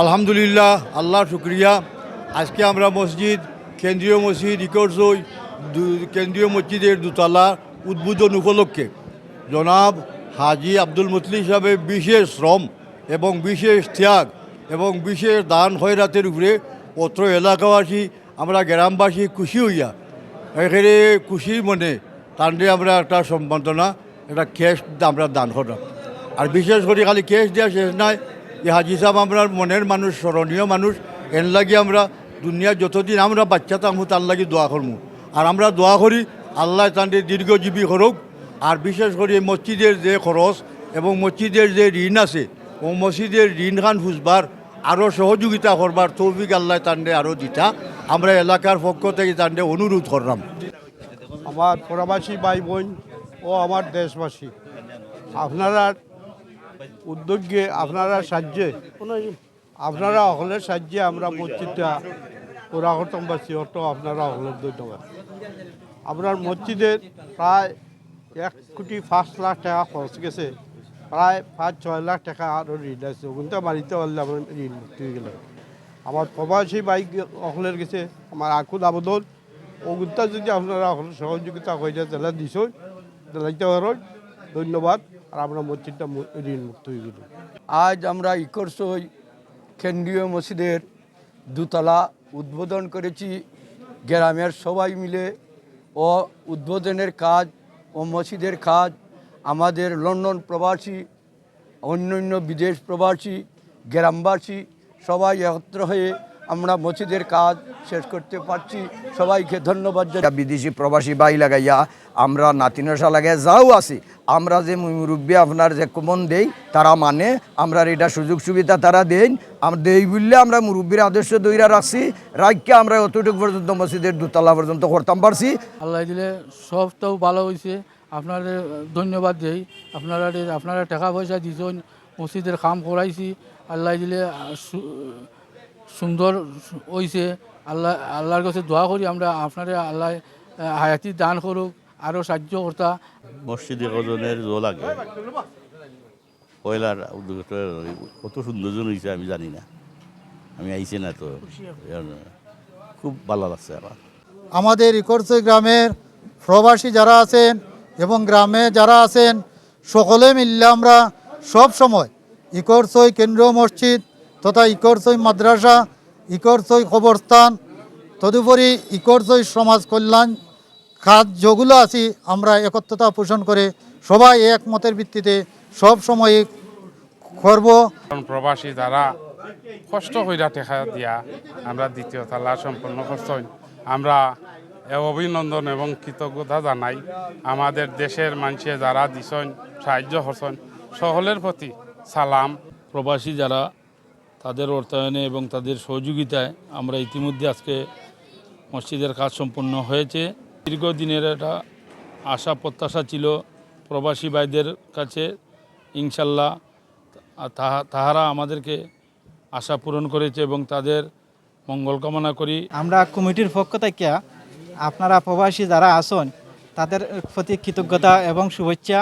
আলহামদুলিল্লাহ, আল্লাহ শুক্রিয়া। আজকে আমরা মসজিদ, কেন্দ্রীয় মসজিদ ইকরসই কেন্দ্রীয় মসজিদের দোতলা উদ্বোধন উপলক্ষে। জনাব হাজি আব্দুল মতলি সাহেবের বিশেষ শ্রম এবং বিশেষ ত্যাগ এবং বিশেষ দান খয়রাতের উপরে অত্র এলাকাবাসী, আমরা গ্রামবাসী খুশি হইয়া এখানে খুশি মনে তান্ডে আমরা একটা সম্বর্ধনা, একটা ক্যাশ আমরা দান করলাম। আর বিশেষ করে খালি ক্যাশ দেওয়া শেষ নাই যে হাজি সাহেব আমরা মনের মানুষ, স্মরণীয় মানুষ। এর লাগি আমরা দুনিয়ার যতদিন আমরা বাচ্চা থাকব তার লাগি দোয়া করব আর আমরা দোয়া করি আল্লাহ তাদের দীর্ঘজীবী করুক। আর বিশেষ করে মসজিদের যে খরচ এবং মসজিদের যে ঋণ আছে, ও মসজিদের ঋণ খান ফুসবার আরও সহযোগিতা করবার তৌফিক আল্লাহ তান্ডে আরও দিতা। আমরা এলাকার পক্ষ থেকে তান্ডে অনুরোধ করলাম। আমার প্রবাসী ভাই বোন ও আমার দেশবাসী, আপনারা উদ্যোগে আপনারা সাহায্যে, আপনারা অকলের সাহায্যে আমরা মসজিদটা পুরা করতামবাসী অটো আপনারা অকলের ধন্যবাদ আপনার মসজিদের প্রায় এক কোটি পাঁচ লাখ টাকা খরচ গেছে, প্রায় পাঁচ, ছয় লাখ টাকা আরও ঋণ আছে। ওগুনটা মারিতে পারলে আমার ঋণ মুক্তি হয়ে গেল আমার প্রবাসী বাইক অকলের গেছে, আমার আকুল আবেদন। ওগুনটা যদি আপনারা অকলের সহযোগিতা হয়ে যায় তাহলে দিছই পারেন ধন্যবাদ। আর আমরা মসজিদটা ঋণ মুক্ত হয়ে গেল। আজ আমরা ইকরসই কেন্দ্রীয় মসজিদের দুতলা উদ্বোধন করেছি। গ্রামের সবাই মিলে ও উদ্বোধনের কাজ ও মসজিদের কাজ। আমাদের লন্ডন প্রবাসী, অন্যান্য বিদেশ প্রবাসী, গ্রামবাসী সবাই একত্র হয়ে আমরা মসজিদের কাজ শেষ করতে পারছি। সবাইকে ধন্যবাদ জানাই। বিদেশি প্রবাসী বাই লাগাইয়া আমরা নাতিনসা লাগাই যাও আছি। আমরা যে মুরব্বী আপনার যে কমন দেই তারা মানে আমরা এটা সুযোগ সুবিধা তারা দেন। আমরা দেই বললে আমরা মুরব্বীর আদর্শ দইরা রাখছি। রাখকে আমরা অতটুকু পর্যন্ত মসজিদের দুতলা পর্যন্ত করতাম পারছি। আল্লাহ দিলে সবটাও ভালো হয়েছে আপনাদের ধন্যবাদ দেই। আপনারা আপনারা টাকা পয়সা দিছেন মসজিদের কাম করাইছি। আল্লাহ দিলে সুন্দর হয়েছে আল্লাহ আল্লাহর কাছে দোয়া করি আমরা আপনারা আল্লাহ হায়াতি দান করুক আরও সাহায্য করতা। মসজিদে কজনের জো লাগে। পয়লার উদ্যোগটা কত সুন্দরজন হয়েছে আমি জানি না। আমি আইছি না তো খুব ভালো লাগছে আমার। আমাদের ইকরসই গ্রামের প্রবাসী যারা আছেন এবং গ্রামে যারা আছেন সকলে মিললে আমরা সব সময় ইকরসই কেন্দ্রীয় মসজিদ তথা ইকরসই মাদ্রাসা ইকরসই কবরস্থান তদুপরি ইকরসই সমাজ কল্যাণ খাত যেগুলো আছি আমরা একত্রতা পোষণ করে সবাই একমতের ভিত্তিতে সব সময় করব। কারণ প্রবাসী যারা কষ্ট কইরা টেকা দিয়া আমরা দ্বিতীয় তালা সম্পন্ন করছেন আমরা অভিনন্দন এবং কৃতজ্ঞতা জানাই আমাদের দেশের মানুষে যারা দিছেন সাহায্য করছেন সকলের প্রতি সালাম। প্রবাসী যারা তাদের অর্থায়নে এবং তাদের সহযোগিতায় আমরা ইতিমধ্যে আজকে মসজিদের কাজ সম্পন্ন হয়েছে। দীর্ঘদিনের একটা আশা, প্রত্যাশা ছিল প্রবাসী ভাইদের কাছে, ইনশাল্লাহ তাহারা আমাদেরকে আশা পূরণ করেছে এবং তাদের মঙ্গল কামনা করি। আমরা কমিটির পক্ষ থেকে আপনারা প্রবাসী যারা আসন তাদের প্রতি কৃতজ্ঞতা এবং শুভেচ্ছা।